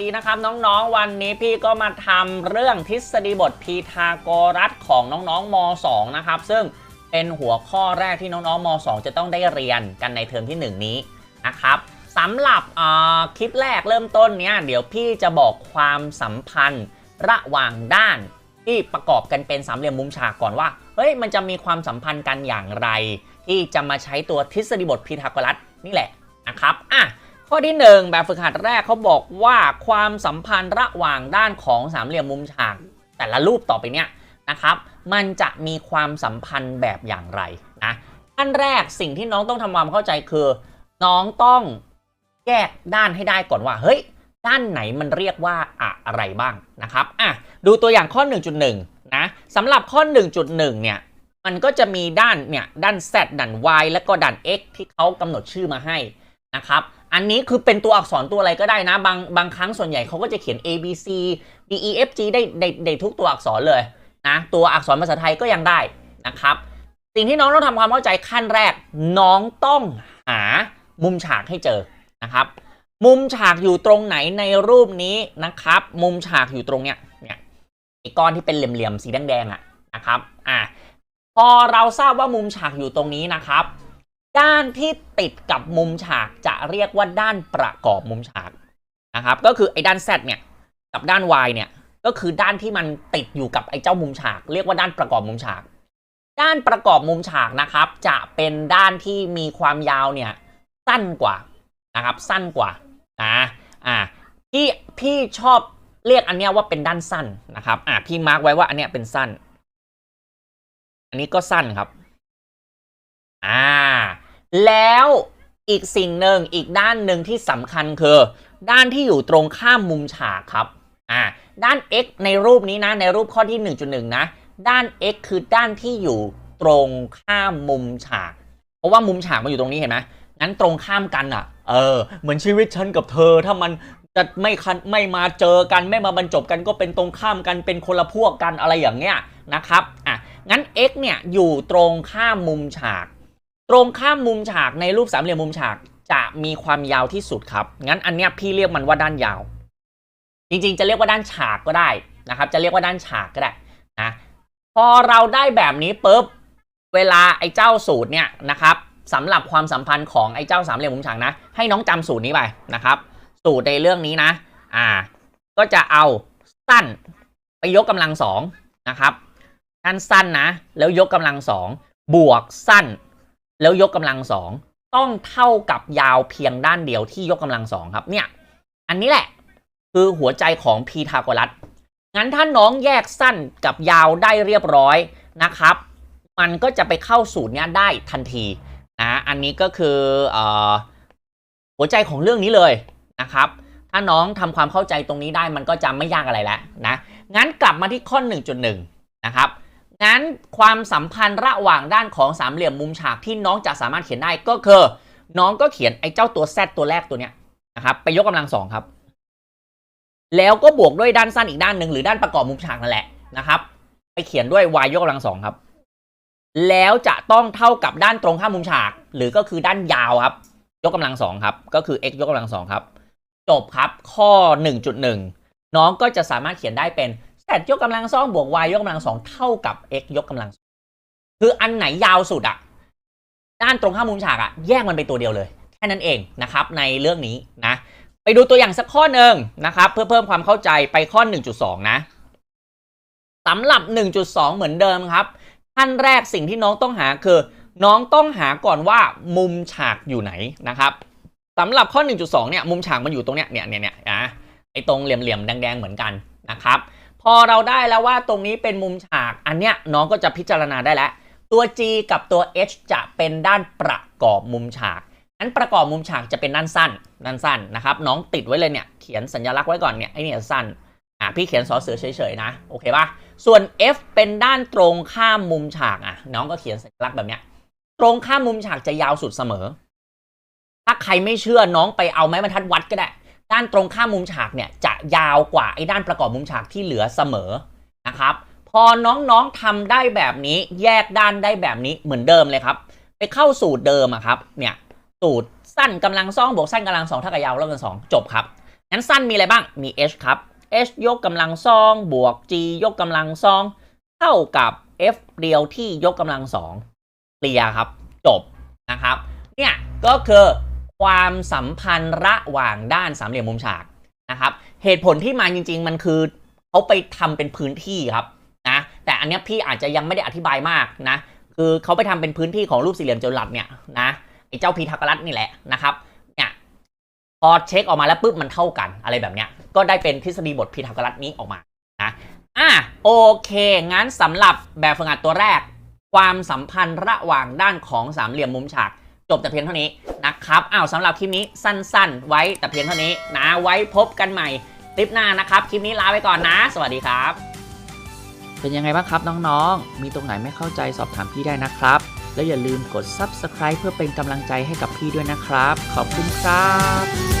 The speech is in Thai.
ดีนะครับน้องๆวันนี้พี่ก็มาทำเรื่องทฤษฎีบทพีทาโกรัสของน้องๆม .2 นะครับ ซึ่งเป็นหัวข้อแรกที่น้องๆม .2 จะต้องได้เรียนกันในเทอมที่ 1 นี้นะครับสำหรับคลิปแรกเริ่มต้นเนี้ยเดี๋ยวพี่จะบอกความสัมพันธ์ระหว่างด้านที่ประกอบกันเป็นสามเหลี่ยมมุมฉากก่อนว่าเฮ้ยมันจะมีความสัมพันธ์กันอย่างไร ที่จะมาใช้ตัวทฤษฎีบทพีทาโกรัสนี่แหละนะครับอะ ข้อที่ 1 แบบฝึกหัดแรกเขาบอกว่าความสัมพันธ์ระหว่างด้านของสามเหลี่ยมมุมฉากแต่ละรูปต่อไปเนี้ยนะครับ มันจะมีความสัมพันธ์แบบอย่างไรนะขั้นแรกสิ่งที่น้องต้องทำความเข้าใจคือ น้องต้องแยกด้านให้ได้ก่อนว่า เฮ้ย ด้านไหนมันเรียกว่าอะไรบ้างนะครับอะดูตัวอย่างข้อ 1.1 นะสำหรับข้อ 1.1 เนี่ยมันก็จะมีด้านเนี่ยด้าน z ด้าน y และก็ด้าน x ที่เขากำหนดชื่อมาให้นะครับ อันนี้คือเป็นตัวอักษรตัวอะไรก็ได้นะ บางบางครั้งส่วนใหญ่เขาก็จะเขียน A B C D E F G ได้ได้ได้ทุกตัวอักษรเลยนะตัวอักษรภาษาไทยก็ยังได้นะครับ สิ่งที่น้องต้องทำความเข้าใจขั้นแรก น้องต้องหามุมฉากให้เจอนะครับ มุมฉากอยู่ตรงไหนในรูปนี้นะครับ มุมฉากอยู่ตรงเนี้ยเนี่ยไอ้ก้อนที่เป็นเหลี่ยมๆสีแดงๆอะนะครับอะพอเราทราบว่ามุมฉากอยู่ตรงนี้นะครับ ด้านที่ติดกับมุมฉากจะเรียกว่าด้านประกอบมุมฉากนะครับ ก็คือไอ้ด้าน Z เนี่ยกับด้าน Y เนี่ยก็คือด้านที่มันติดอยู่กับไอ้เจ้ามุมฉาก เรียกว่าด้านประกอบมุมฉาก ด้านประกอบมุมฉากนะครับ จะเป็นด้านที่มีความยาวเนี่ยสั้นกว่านะครับ สั้นกว่านะอ่าพี่พี่ชอบเรียกอันเนี้ยว่าเป็นด้านสั้นนะครับ อ่าพี่มาร์กไว้ว่าอันเนี้ยเป็นสั้น อันนี้ก็สั้นครับ อ่า แล้วอีกสิ่งหนึ่งอีกด้านหนึ่งที่สำคัญคือ ด้านที่อยู่ตรงข้ามมุมฉากครับอ่าด้าน x ในรูปนี้นะ ในรูปข้อที่ 1.1 นะ ด้าน x คือด้านที่อยู่ตรงข้ามมุมฉาก เพราะว่ามุมฉากมันอยู่ตรงนี้เห็นไหมงั้นตรงข้ามกันอะ เออ เหมือนชีวิตฉันกับเธอ ถ้ามันจะไม่คันไม่มาเจอกันไม่มาบรรจบกันก็เป็นตรงข้ามกันเป็นคนละพวกกันอะไรอย่างเงี้ยนะครับ อะ งั้น x เนี่ยอยู่ตรงข้ามมุมฉาก ตรงข้ามมุมฉากในรูปสามเหลี่ยมมุมฉากจะมีความยาวที่สุดครับ งั้นอันเนี้ยพี่เรียกมันว่าด้านยาว จริงๆ จะเรียกว่าด้านฉากก็ได้นะครับ จะเรียกว่าด้านฉากก็ได้นะพอเราได้แบบนี้ปุ๊บเวลาไอ้เจ้าสูตรเนี่ยนะครับสำหรับความสัมพันธ์ของไอ้เจ้าสามเหลี่ยมมุมฉากนะ ให้น้องจำสูตรนี้ไปนะครับ สูตรในเรื่องนี้นะ อ่า ก็จะเอาสั้นไปยกกำลังสองนะครับด้านสั้นนะ แล้วยกกำลังสองบวกสั้น แล้วยกกำลังสองต้องเท่ากับยาวเพียงด้านเดียวที่ยกกำลังสองครับเนี่ย อันนี้แหละคือหัวใจของพีทาโกรัสงั้นถ้าน้องแยกสั้นกับยาวได้เรียบร้อยนะครับ มันก็จะไปเข้าสูตรเนี้ยได้ทันทีนะอันนี้ก็คืออหัวใจของเรื่องนี้เลยนะครับ ถ้าน้องทำความเข้าใจตรงนี้ได้มันก็จะไม่ยากอะไรแล้วนะงั้นกลับมาที่ข้อ 1.1 นะครับ งั้นความสัมพันธ์ระหว่างด้านของสามเหลี่ยมมุมฉากที่น้องจะสามารถเขียนได้ก็คือ น้องก็เขียนไอ้เจ้าตัว z ตัวแรกตัวเนี้ยนะครับไปยกกำลังสองครับ แล้วก็บวกด้วยด้านสั้นอีกด้านหนึ่งหรือด้านประกอบมุมฉากนั่นแหละนะครับไปเขียนด้วย y ยกกำลังสองครับ แล้วจะต้องเท่ากับด้านตรงข้ามมุมฉาก หรือก็คือด้านยาวครับ ยกกำลังสองครับ ก็คือ x ยกกำลังสองครับ จบครับข้อ 1.1 น้องก็จะสามารถเขียนได้เป็น z ยกกำลังสองบวก y ยกกำลังสองเท่ากับ x ยกกำลังสองคืออันไหนยาวสุดอะด้านตรงข้ามมุมฉากอะแยกมันไปตัวเดียวเลย แค่นั้นเองนะครับ ในเรื่องนี้นะ ไปดูตัวอย่างสักข้อหนึ่งนะครับ เพื่อเพิ่มความเข้าใจไปข้อ 1.2 นะสำหรับ 1.2 เหมือนเดิมครับขั้นแรกสิ่งที่น้องต้องหาคือ น้องต้องหาก่อนว่ามุมฉากอยู่ไหนนะครับสำหรับข้อ 1.2 เนี่ยมุมฉากมันอยู่ตรงเนี้ยเนี่ยเนี่ยเนี่ยนะไอตรงเหลี่ยมๆแดงๆเหมือนกันนะครับ พอเราได้แล้วว่าตรงนี้เป็นมุมฉากอันเนี้ยน้องก็จะพิจารณาได้แล้ว ตัว G กับตัว H จะเป็นด้านประกอบมุมฉากอันประกอบมุมฉากจะเป็นด้านสั้นด้านสั้นนะครับ น้องติดไว้เลยเนี่ยเขียนสัญลักษณ์ไว้ก่อนเนี่ยไอเนี่ยสั้นอะพี่เขียนสอเสือเฉยๆนะโอเคปะส่วน F เป็นด้านตรงข้ามมุมฉากอะน้องก็เขียนสัญลักษณ์แบบเนี้ยตรงข้ามมุมฉากจะยาวสุดเสมอ ถ้าใครไม่เชื่อน้องไปเอาไม้บรรทัดวัดก็ได้ ด้านตรงข้ามมุมฉากเนี่ยจะยาวกว่าไอ้ด้านประกอบมุมฉากที่เหลือเสมอนะครับ พอน้องๆทำได้แบบนี้แยกด้านได้แบบนี้เหมือนเดิมเลยครับ ไปเข้าสูตรเดิมอะครับเนี่ยสูตรสั้นกำลังสองบวกสั้นกำลังสองเท่ากับยาวแล้วกันสองจบครับงั้นสั้นมีอะไรบ้างมี h ครับ h ยกกำลังสองบวก g ยกกำลังสองเท่ากับ f เรียวที่ยกกำลังสองเคลียร์ครับ จบนะครับ เนี่ยก็คือ ความสัมพันธ์ระหว่างด้านสามเหลี่ยมมุมฉากนะครับเหตุผลที่มาจริง ๆ มันคือเขาไปทำเป็นพื้นที่ครับนะแต่อันนี้พี่อาจจะยังไม่ได้อธิบายมากนะคือเขาไปทำเป็นพื้นที่ของรูปสี่เหลี่ยมจัตุรัสเนี่ยนะไอ้เจ้าพีทาโกรัสนี่แหละนะครับเนี่ยพอเช็คออกมาแล้วปุ๊บมันเท่ากันอะไรแบบเนี้ยก็ได้เป็นทฤษฎีบทพีทาโกรัสนี้ออกมานะอะโอเคงั้นสำหรับแบบฝึกหัดตัวแรก ความสัมพันธ์ระหว่างด้านของสามเหลี่ยมมุมฉาก จบแต่เพียงเท่านี้นะครับอ้าวสำหรับคลิปนี้สั้น ๆ ไว้แต่เพียงเท่านี้นะไว้พบกันใหม่คลิปหน้านะครับ คลิปนี้ลาไปก่อนนะ สวัสดีครับ เป็นยังไงบ้างครับน้องๆ มีตรงไหนไม่เข้าใจสอบถามพี่ได้นะครับ แล้วอย่าลืมกด Subscribe เพื่อเป็นกำลังใจให้กับพี่ด้วยนะครับ ขอบคุณครับ